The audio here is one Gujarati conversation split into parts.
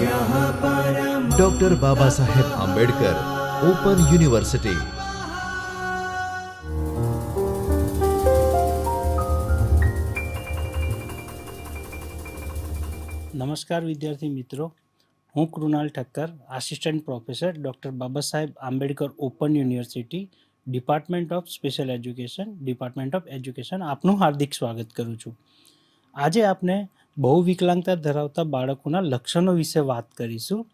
ડોક્ટર બાબા સાહેબ આંબેડકર ઓપન યુનિવર્સિટી નમસ્કાર વિદ્યાર્થી મિત્રો. હું Krunal Thakkar assistant professor doctor Baba Saheb Ambedkar open university department of special education department of education આપનું હાર્દિક સ્વાગત કરું છું. આજે આપણે બહુ વિકલાંગતા ધરાવતા બાળકોના લક્ષણો વિશે વાત કરીશું.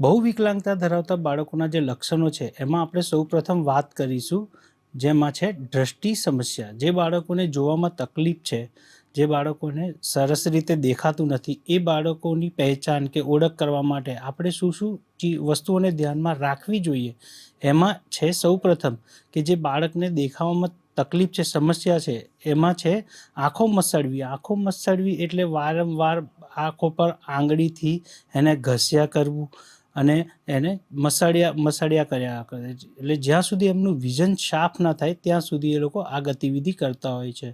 બહુ વિકલાંગતા ધરાવતા બાળકોના જે લક્ષણો છે, એમાં આપણે સૌપ્રથમ વાત કરીશું, જેમાં છે દ્રષ્ટિ સમસ્યા. જે બાળકોને જોવામાં તકલીફ છે, જે બાળકોને સરસ રીતે દેખાતું નથી, એ બાળકોની પહેચાન કે ઓળખ કરવા માટે આપણે શું શું ચી- વસ્તુઓને ધ્યાનમાં રાખવી જોઈએ? એમાં છે સૌપ્રથમ કે જે બાળકને દેખાવામાં તકલીફ છે, સમસ્યા છે, એમાં છે આંખો મસળવી. આંખો મસળવી એટલે વારંવાર આંખો પર આંગળીથી એને ઘસ્યા કરવું અને એને મસાડ્યા મસાડ્યા કર્યા કરે એટલે જ્યાં સુધી એમનું વિઝન શાર્પ ના થાય, ત્યાં સુધી એ લોકો આ ગતિવિધિ કરતા હોય છે.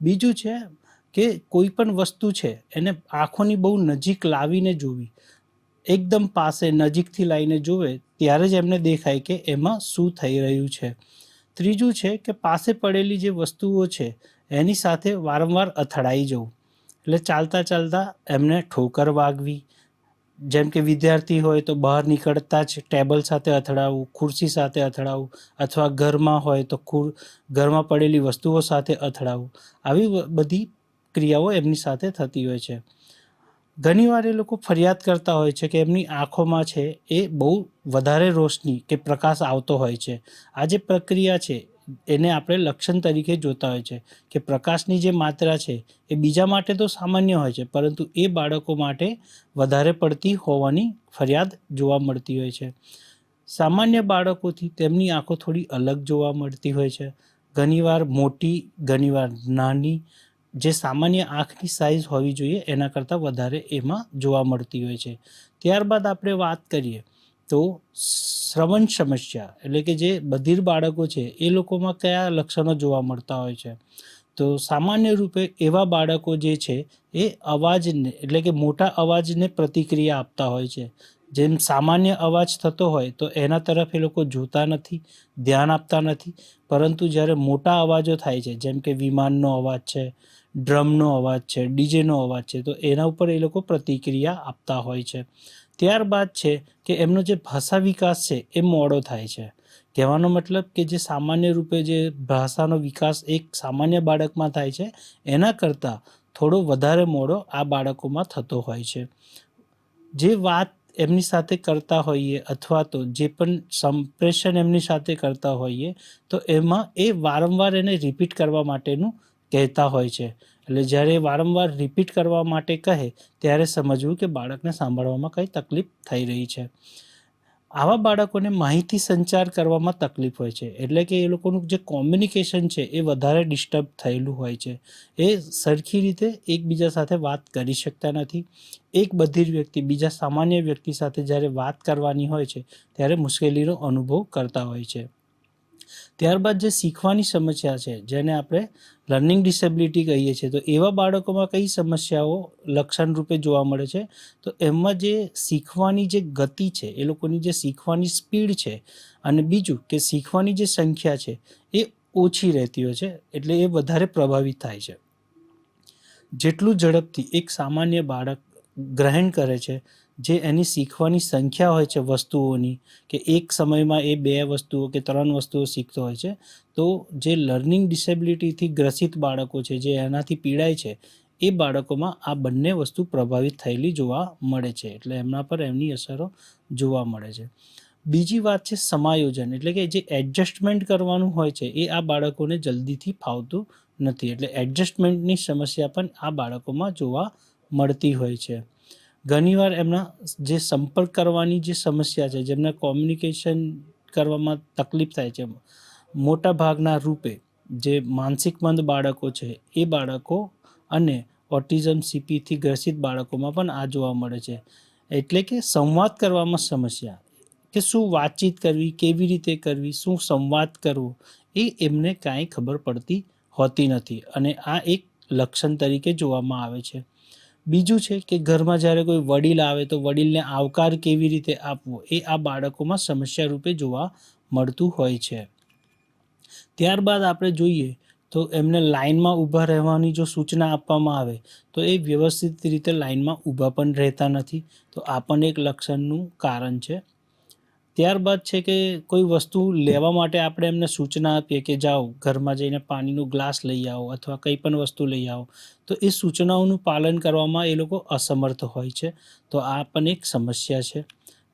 બીજું છે કે કોઈ પણ વસ્તુ છે, એને આંખોની બહુ નજીક લાવીને જોવી. એકદમ પાસે નજીકથી લાવીને જોવે, ત્યારે જ એમને દેખાય કે એમાં શું થઈ રહ્યું છે. ત્રીજું છે કે પાસે પડેલી જે વસ્તુઓ છે, એની સાથે વારંવાર અથડાઈ જવું. એટલે ચાલતા ચાલતા એમને ઠોકર વાગવી. જેમ કે વિદ્યાર્થી હોય તો બહાર નીકળતા જ ટેબલ સાથે અથડાવવું ખુરશી સાથે અથડાવવું અથવા ઘરમાં હોય તો ખુર, ઘરમાં પડેલી વસ્તુઓ સાથે અથડાવવું આવી બધી ક્રિયાઓ એમની સાથે થતી હોય છે. ઘણીવાર એ લોકો ફરિયાદ કરતા હોય છે કે એમની આંખોમાં છે એ બહુ વધારે રોશની કે પ્રકાશ આવતો હોય છે. આ જે પ્રક્રિયા છે, એને આપણે લક્ષણ તરીકે જોતા હોય છે કે પ્રકાશની જે માત્રા છે એ બીજા માટે તો સામાન્ય હોય છે, પરંતુ એ બાળકો માટે વધારે પડતી હોવાની ફરિયાદ જોવા મળતી હોય છે. સામાન્ય બાળકોથી તેમની આંખો થોડી અલગ જોવા મળતી હોય છે. ઘણીવાર મોટી, ઘણીવાર નાની જે સામાન્ય આંખની સાઇઝ હોવી જોઈએ, એના કરતાં વધારે એમાં જોવા મળતી હોય છે. ત્યારબાદ આપણે વાત કરીએ તો શ્રવણ સમસ્યા, એટલે કે જે બધિર બાળકો છે, એ લોકોમાં કયા લક્ષણો જોવા મળતા હોય છે? તો સામાન્ય રૂપે એવા બાળકો જે છે, એ અવાજને, એટલે કે મોટા અવાજને પ્રતિક્રિયા આપતા હોય છે. જેમ સામાન્ય અવાજ થતો હોય તો એના તરફ એ લોકો જોતા નથી, ધ્યાન આપતા નથી. પરંતુ જ્યારે મોટા અવાજો થાય છે, જેમ કે વિમાનનો અવાજ છે, ડ્રમનો અવાજ છે, ડીજેનો અવાજ છે, તો એના ઉપર એ લોકો પ્રતિક્રિયા આપતા હોય છે. ત્યારબાદ છે કે એમનો જે ભાષા વિકાસ છે, એ મોડો થાય છે. કહેવાનો મતલબ કે જે સામાન્ય રૂપે જે ભાષાનો વિકાસ એક સામાન્ય બાળકમાં થાય છે, એના કરતાં થોડો વધારે મોડો આ બાળકોમાં થતો હોય છે. જે વાત એમની સાથે કરતા હોઈએ અથવા તો જે પણ સંપ્રેષણ એમની સાથે કરતા હોઈએ, તો એમાં એ વારંવાર એને રિપીટ કરવા માટેનું કહેતા હોય છે. એટલે જ્યારે વારંવાર રિપીટ કરવા માટે કહે, ત્યારે સમજવું કે બાળકને સાંભળવામાં કંઈ તકલીફ થઈ રહી છે. આવા બાળકોને માહિતી સંચાર કરવામાં તકલીફ હોય છે. એટલે કે એ લોકોનું જે કોમ્યુનિકેશન છે એ વધારે ડિસ્ટર્બ થયેલું હોય છે. એ સરખી રીતે એકબીજા સાથે વાત કરી શકતા નથી. એક બધિર વ્યક્તિ બીજા સામાન્ય વ્યક્તિ સાથે જ્યારે વાત કરવાની હોય છે, ત્યારે મુશ્કેલીનો અનુભવ કરતા હોય છે. ત્યારબાદ જે શીખવાની સમસ્યા છે, જેને આપણે લર્નિંગ ડિસેબિલિટી કહીએ છીએ, તો એવા બાળકોમાં કઈ સમસ્યાઓ લક્ષણ રૂપે જોવા મળે છે? તો એમાં જે શીખવાની જે ગતિ છે, એ લોકોની જે શીખવાની સ્પીડ છે, અને બીજું કે શીખવાની જે સંખ્યા છે, એ ઓછી રહેતી હોય છે, એટલે એ વધારે પ્રભાવિત થાય છે. જેટલું ઝડપથી એક સામાન્ય બાળક ગ્રહણ કરે છે જે એની શીખવાની સંખ્યા હોય છે વસ્તુઓની, કે એક સમયમાં એ બે વસ્તુઓ કે ત્રણ વસ્તુઓ શીખતો હોય છે, તો જે લર્નિંગ ડિસેબિલિટીથી ગ્રસિત બાળકો છે, જે એનાથી પીડાય છે, એ બાળકોમાં આ બંને વસ્તુ પ્રભાવિત થયેલી જોવા મળે છે. એટલે એમના પર એમની અસરો જોવા મળે છે. બીજી વાત છે સમાયોજન, એટલે કે જે એડજસ્ટમેન્ટ કરવાનું હોય છે, એ આ બાળકોને જલ્દીથી ફાવતું નથી. એટલે એડજસ્ટમેન્ટની સમસ્યા પણ આ બાળકોમાં જોવા મળતી હોય છે. ઘણીવાર એમના જે સંપર્ક કરવાની જે સમસ્યા છે, જેમને કોમ્યુનિકેશન કરવામાં તકલીફ થાય છે, મોટા ભાગના રૂપે જે માનસિક મંદ બાળકો છે, એ બાળકો અને ઓટિઝમ સીપીથી ગ્રસિત બાળકોમાં પણ આ જોવા મળે છે. એટલે કે સંવાદ કરવામાં સમસ્યા, કે શું વાતચીત કરવી, કેવી રીતે કરવી, શું સંવાદ કરવો, એ એમને કાંઈ ખબર પડતી હોતી નથી. અને આ એક લક્ષણ તરીકે જોવામાં આવે છે. બીજું છે કે ઘરમાં જ્યારે કોઈ વડીલ આવે તો વડીલને આવકાર કેવી રીતે આપવો એ આ બાળકોમાં સમસ્યા રૂપે જોવા મળતું હોય છે. ત્યારબાદ આપણે જોઈએ તો એમને લાઇનમાં ઊભા રહેવાની જો સૂચના આપવામાં આવે તો એ વ્યવસ્થિત રીતે લાઇનમાં ઊભા પણ રહેતા નથી. તો આ પણ એક લક્ષણનું કારણ છે. ત્યારબાદ છે કે કોઈ વસ્તુ લેવા માટે આપણે એમને સૂચના આપીએ કે જાઓ, ઘરમાં જઈને પાણીનો ગ્લાસ લઈ આવો અથવા કંઈ પણ વસ્તુ લઈ આવો, તો એ સૂચનાઓનું પાલન કરવામાં એ લોકો અસમર્થ હોય છે. તો આ પણ એક સમસ્યા છે.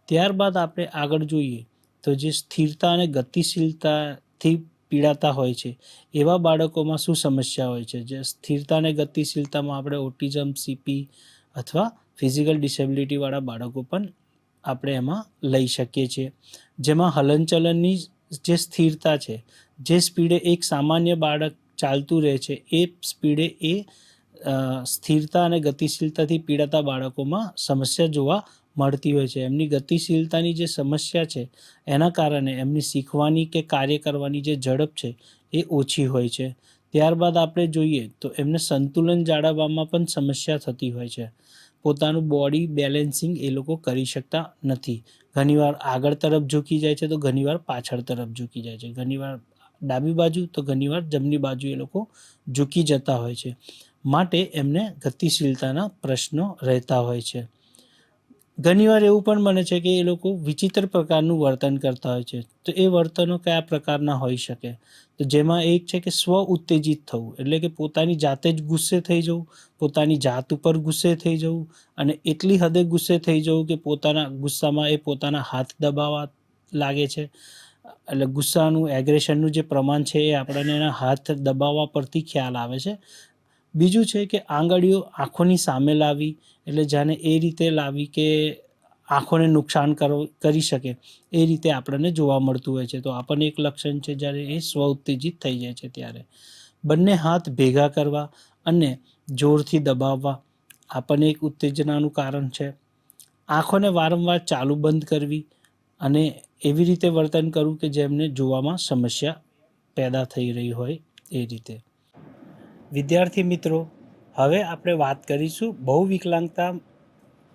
ત્યારબાદ આપણે આગળ જોઈએ તો જે સ્થિરતા અને ગતિશીલતાથી પીડાતા હોય છે, એવા બાળકોમાં શું સમસ્યા હોય છે? જે સ્થિરતા અને ગતિશીલતામાં આપણે ઓટિઝમ, સીપી અથવા ફિઝિકલ ડિસેબિલિટીવાળા બાળકો પણ આપણે એમાં લઈ શકીએ છીએ. જેમાં હલનચલનની જે સ્થિરતા છે, જે સ્પીડે એક સામાન્ય બાળક ચાલતું રહે છે, એ સ્પીડે એ સ્થિરતા અને ગતિશીલતાથી પીડાતા બાળકોમાં સમસ્યા જોવા મળતી હોય છે. એમની ગતિશીલતાની જે સમસ્યા છે, એના કારણે એમની શીખવાની કે કાર્ય કરવાની જે ઝડપ છે, એ ઓછી હોય છે. ત્યારબાદ આપણે જોઈએ તો એમને સંતુલન જાળવવામાં પણ સમસ્યા થતી હોય છે. પોતાનું બોડી બેલેન્સિંગ એ લોકો કરી શકતા નથી. ઘણીવાર આગળ તરફ ઝૂકી જાય છે તો ઘણીવાર પાછળ તરફ ઝૂકી જાય છે. ઘણીવાર ડાબી બાજુ તો ઘણીવાર જમણી બાજુ એ લોકો ઝૂકી જતા હોય છે. માટે એમને ગતિશીલતાના પ્રશ્નો રહેતા હોય છે. ઘણીવાર એવું પણ બને છે કે એ લોકો વિચિત્ર પ્રકારનું વર્તન કરતા હોય છે. તો એ વર્તનો કયા પ્રકારના હોઈ શકે? તો જેમાં એક છે કે સ્વ ઉત્તેજિત થવું, એટલે કે પોતાની જાતે જ ગુસ્સે થઈ જવું, પોતાની જાત ઉપર ગુસ્સે થઈ જવું, અને એટલી હદે ગુસ્સે થઈ જવું કે પોતાના ગુસ્સામાં એ પોતાના હાથ દબાવવા લાગે છે. એટલે ગુસ્સાનું, એગ્રેશનનું જે પ્રમાણ છે એ આપણને એના હાથ દબાવવા પરથી ખ્યાલ આવે છે. બીજું છે કે આંગળીઓ આંખોની સામે લાવવી એટલે જાણે એ રીતે લાવવી કે આંખોને નુકસાન કરો, કરી શકે. એ રીતે આપણને જોવા મળતું હોય છે. તો આપણને એક લક્ષણ છે જ્યારે એ સ્વ ઉત્તેજિત થઈ જાય છે ત્યારે. બંને હાથ ભેગા કરવા અને જોરથી દબાવવા આપણને એક ઉત્તેજનાનું કારણ છે. આંખોને વારંવાર ચાલુ બંધ કરવી અને એવી રીતે વર્તન કરવું કે જેમને જોવામાં સમસ્યા પેદા થઈ રહી હોય એ રીતે. વિદ્યાર્થી મિત્રો, હવે આપણે વાત કરીશું બહુ વિકલાંગતા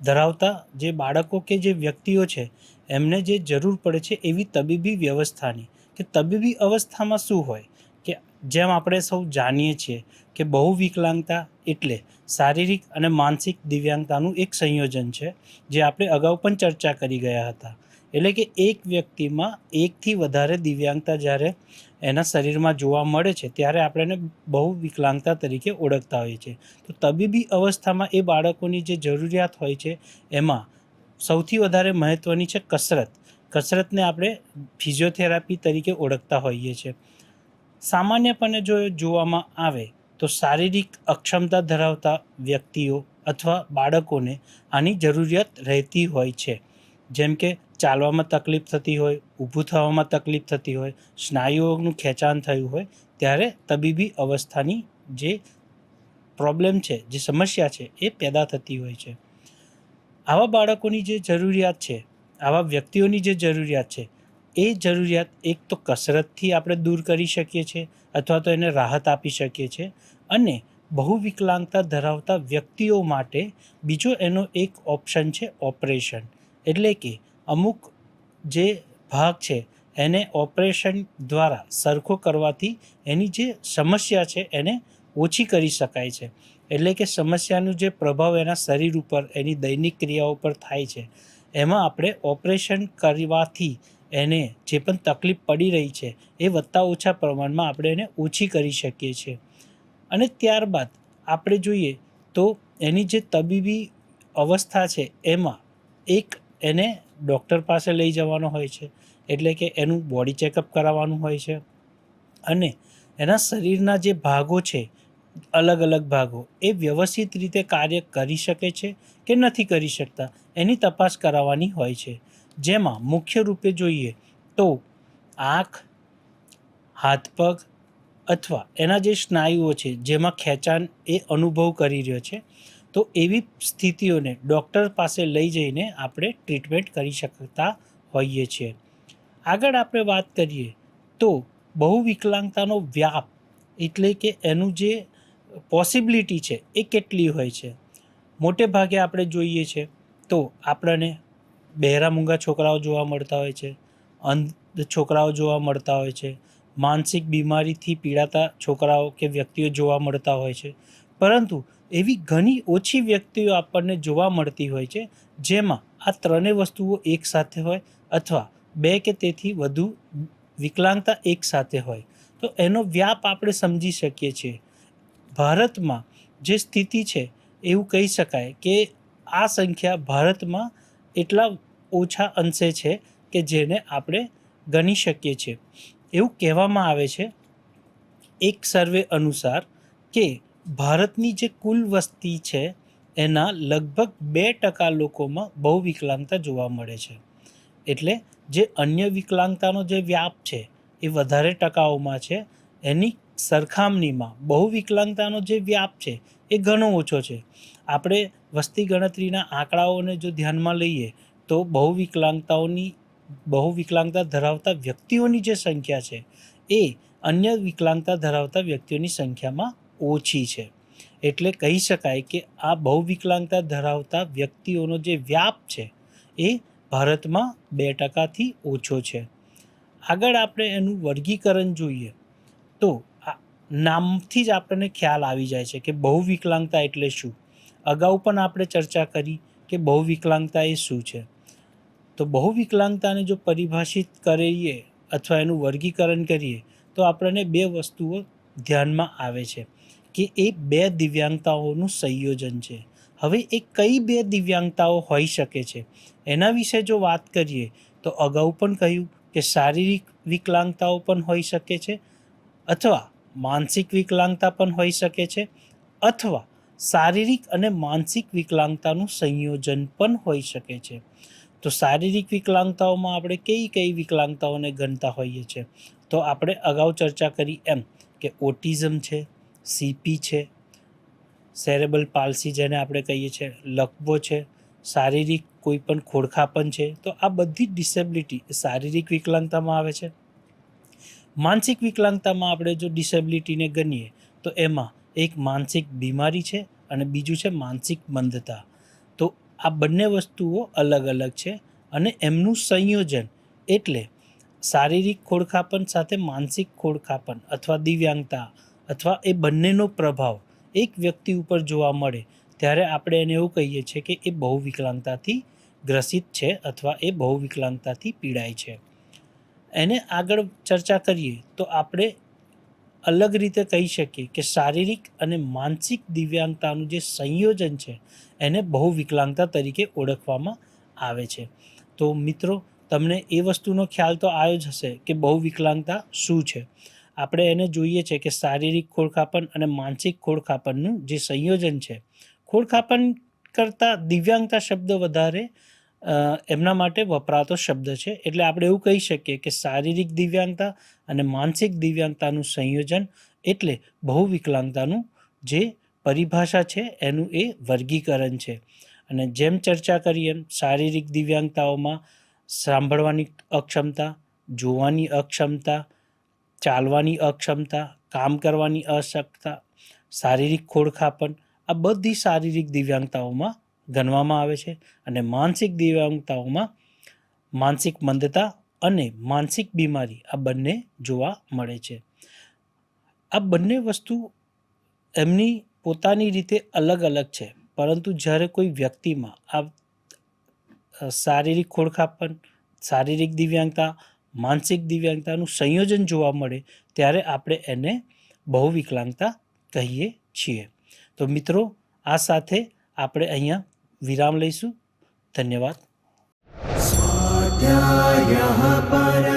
ધરાવતા જે બાળકો કે જે વ્યક્તિઓ છે, એમને જે જરૂર પડે છે એવી તબીબી વ્યવસ્થાની. કે તબીબી અવસ્થામાં શું હોય? કે જેમ આપણે સૌ જાણીએ છીએ કે બહુ વિકલાંગતા એટલે શારીરિક અને માનસિક દિવ્યાંગતાનું એક સંયોજન છે, જે આપણે અગાઉ પણ ચર્ચા કરી ગયા હતા. એટલે કે એક વ્યક્તિમાં એકથી વધારે દિવ્યાંગતા જ્યારે એના શરીરમાં જોવા મળે છે, ત્યારે આપણે બહુ વિકલાંગતા તરીકે ઓળખતા હોઈએ છીએ. તો તબીબી અવસ્થામાં એ બાળકોની જે જરૂરિયાત હોય છે, એમાં સૌથી વધારે મહત્ત્વની છે કસરત. કસરતને આપણે ફિઝિયોથેરાપી તરીકે ઓળખતા હોઈએ છીએ. સામાન્યપણે જો જોવામાં આવે, તો શારીરિક અક્ષમતા ધરાવતા વ્યક્તિઓ અથવા બાળકોને આની જરૂરિયાત રહેતી હોય છે. જેમ કે ચાલવામાં તકલીફ થતી હોય, ઊભું થવામાં તકલીફ થતી હોય, સ્નાયુઓનું ખેંચાણ થયું હોય, ત્યારે તબીબી અવસ્થાની જે પ્રોબ્લેમ છે, જે સમસ્યા છે, એ પેદા થતી હોય છે. આવા બાળકોની જે જરૂરિયાત છે, આવા વ્યક્તિઓની જે જરૂરિયાત છે, એ જરૂરિયાત એક તો કસરતથી આપણે દૂર કરી શકીએ છીએ, અથવા તો એને રાહત આપી શકીએ છીએ, અને બહુ વિકલાંગતા ધરાવતા વ્યક્તિઓ માટે બીજો એનો એક ઓપ્શન છે ઓપરેશન એટલે કે અમુક જે ભાગ છે, એને ઓપરેશન દ્વારા સરખો કરવાથી એની જે સમસ્યા છે, એને ઓછી કરી શકાય છે. એટલે કે સમસ્યાનું જે પ્રભાવ એના શરીર ઉપર, એની દૈનિક ક્રિયાઓ પર થાય છે. એમાં આપણે ઓપરેશન કરવાથી એને જે પણ તકલીફ પડી રહી છે, એ વધતા ઓછા પ્રમાણમાં આપણે એને ઓછી કરી શકીએ છીએ. અને ત્યારબાદ આપણે જોઈએ તો એની જે તબીબી અવસ્થા છે, એમાં એક એને ડૉક્ટર પાસે લઈ જવાનો હોય છે, એટલે કે એનું બોડી ચેકઅપ કરાવવાનું હોય છે. અને એના શરીરના જે ભાગો છે, અલગ અલગ ભાગો, એ વ્યવસ્થિત રીતે કાર્ય કરી શકે છે કે નથી કરી શકતા, એની તપાસ કરાવવાની હોય છે. જેમાં મુખ્ય રૂપે જોઈએ તો આંખ, હાથ પગ અથવા એના જે સ્નાયુઓ છે, જેમાં ખેંચાણ એ અનુભવ કરી રહ્યો છે તો એવી સ્થિતિઓને ડૉક્ટર પાસે લઈ જઈને આપણે ટ્રીટમેન્ટ કરી શકતા હોઈએ છીએ. આગળ આપણે વાત કરીએ તો બહુ વિકલાંગતાનો વ્યાપ એટલે કે એનું જે પોસિબિલિટી છે એ કેટલી હોય છે? મોટે ભાગે આપણે જોઈએ છે તો આપણને બહેરા મૂંગા છોકરાઓ જોવા મળતા હોય છે, અંધ છોકરાઓ જોવા મળતા હોય છે, માનસિક બીમારીથી પીડાતા છોકરાઓ કે વ્યક્તિઓ જોવા મળતા હોય છે. પરંતુ એવી ઘણી ઓછી વ્યક્તિઓ આપણને જોવા મળતી હોય છે, જેમાં આ ત્રણેય વસ્તુઓ એકસાથે હોય અથવા બે કે તેથી વધુ વિકલાંગતા એકસાથે હોય. તો એનો વ્યાપ આપણે સમજી શકીએ છીએ. ભારતમાં જે સ્થિતિ છે, એવું કહી શકાય કે આ સંખ્યા ભારતમાં એટલા ઓછા અંશે છે કે જેને આપણે ગણી શકીએ છીએ. એવું કહેવામાં આવે છે, એક સર્વે અનુસાર કે ભારતની જે કુલ વસ્તી છે, એના લગભગ બે ટકા લોકોમાં બહુ વિકલાંગતા જોવા મળે છે. એટલે જે અન્ય વિકલાંગતાનો જે વ્યાપ છે, એ વધારે ટકાઓમાં છે. એની સરખામણીમાં બહુ વિકલાંગતાનો જે વ્યાપ છે, એ ઘણો ઓછો છે. આપણે વસ્તી ગણતરીના આંકડાઓને જો ધ્યાનમાં લઈએ, તો બહુ વિકલાંગતાઓની, બહુ વિકલાંગતા ધરાવતા વ્યક્તિઓની જે સંખ્યા છે, એ અન્ય વિકલાંગતા ધરાવતા વ્યક્તિઓની સંખ્યામાં ઓછી છે. એટલે કહી શકાય કે આ બહુ વિકલાંગતા ધરાવતા વ્યક્તિઓનો જે વ્યાપ છે એ ભારતમાં બે ટકાથી ઓછો છે. આગળ આપણે એનું વર્ગીકરણ જોઈએ તો નામથી જ આપણને ખ્યાલ આવી જાય છે કે બહુ વિકલાંગતા એટલે શું? અગાઉ પણ આપણે ચર્ચા કરી કે બહુ વિકલાંગતા એ શું છે? તો બહુ વિકલાંગતાને જો પરિભાષિત કરીએ અથવા એનું વર્ગીકરણ કરીએ તો આપણને બે વસ્તુઓ ધ્યાનમાં આવે છે. કે એ બે દિવ્યાંગતાઓનું સંયોજન છે. હવે એ કઈ બે દિવ્યાંગતાઓ હોઈ શકે છે? એના વિશે જો વાત કરીએ, તો અગાઉ પણ કહ્યું કે શારીરિક વિકલાંગતાઓ પણ હોઈ શકે છે અથવા માનસિક વિકલાંગતા પણ હોઈ શકે છે અથવા શારીરિક અને માનસિક વિકલાંગતાનું સંયોજન પણ હોઈ શકે છે. તો શારીરિક વિકલાંગતાઓમાં આપણે કઈ કઈ વિકલાંગતાઓને ગણતા હોઈએ છીએ તો આપણે અગાઉ ચર્ચા કરી એમ કે ઓટિઝમ છે સીપી છે સેરેબલ પાલસી જેને આપણે કહીએ છીએ લકવો છે, શારીરિક કોઈ પણ ખોડખાપન છે, તો આ બધી જ ડિસેબિલિટી શારીરિક વિકલાંગતામાં આવે છે. માનસિક વિકલાંગતામાં આપણે જો ડિસેબિલિટીને ગણીએ, તો એમાં એક માનસિક બીમારી છે અને બીજું છે માનસિક મંદતા. તો આ બંને વસ્તુઓ અલગ અલગ છે અને એમનું સંયોજન એટલે શારીરિક ખોડખાપન સાથે માનસિક ખોડખાપન અથવા દિવ્યાંગતા અથવા એ બંનેનો પ્રભાવ એક વ્યક્તિ ઉપર જોવા મળે, ત્યારે આપણે એને એવું કહીએ છીએ કે એ બહુ વિકલાંગતાથી ગ્રસિત છે અથવા એ બહુ વિકલાંગતાથી પીડાય છે. એને આગળ ચર્ચા કરીએ તો આપણે અલગ રીતે કહી શકીએ કે શારીરિક અને માનસિક દિવ્યાંગતાનું જે સંયોજન છે, એને બહુ વિકલાંગતા તરીકે ઓળખવામાં આવે છે. તો મિત્રો, તમને એ વસ્તુનો ખ્યાલ તો આવ્યો જ હશે કે બહુ વિકલાંગતા શું છે? આપણે એને જોઈએ છે કે શારીરિક ખોળખાપન અને માનસિક ખોળખાપનનું જે સંયોજન છે ખોળખાપન કરતાં દિવ્યાંગતા શબ્દ વધારે એમના માટે વપરાતો શબ્દ છે. એટલે આપણે એવું કહી શકીએ કે શારીરિક દિવ્યાંગતા અને માનસિક દિવ્યાંગતાનું સંયોજન એટલે બહુ વિકલાંગતાનું જે પરિભાષા છે એનું એ વર્ગીકરણ છે. અને જેમ ચર્ચા કરી એમ શારીરિક દિવ્યાંગતાઓમાં સાંભળવાની અક્ષમતા, જોવાની અક્ષમતા ચાલવાની અક્ષમતા, કામ કરવાની અશક્તતા, શારીરિક ખોડખાપન, આ બધી શારીરિક દિવ્યાંગતાઓમાં ગણવામાં આવે છે અને માનસિક દિવ્યાંગતાઓમાં માનસિક મંદતા અને માનસિક બીમારી આ બંને જોવા મળે છે. આ બંને વસ્તુ એમની પોતાની રીતે અલગ અલગ છે, પરંતુ જ્યારે કોઈ વ્યક્તિમાં આ શારીરિક ખોડખાપન, શારીરિક દિવ્યાંગતા માનસિક દિવ્યાંગતાનું સંયોજન જોવા મળે ત્યારે આપણે એને બહુ વિકલાંગતા કહીએ છીએ. તો મિત્રો, આ સાથે આપણે અહીંયા વિરામ લઈશું. ધન્યવાદ. પર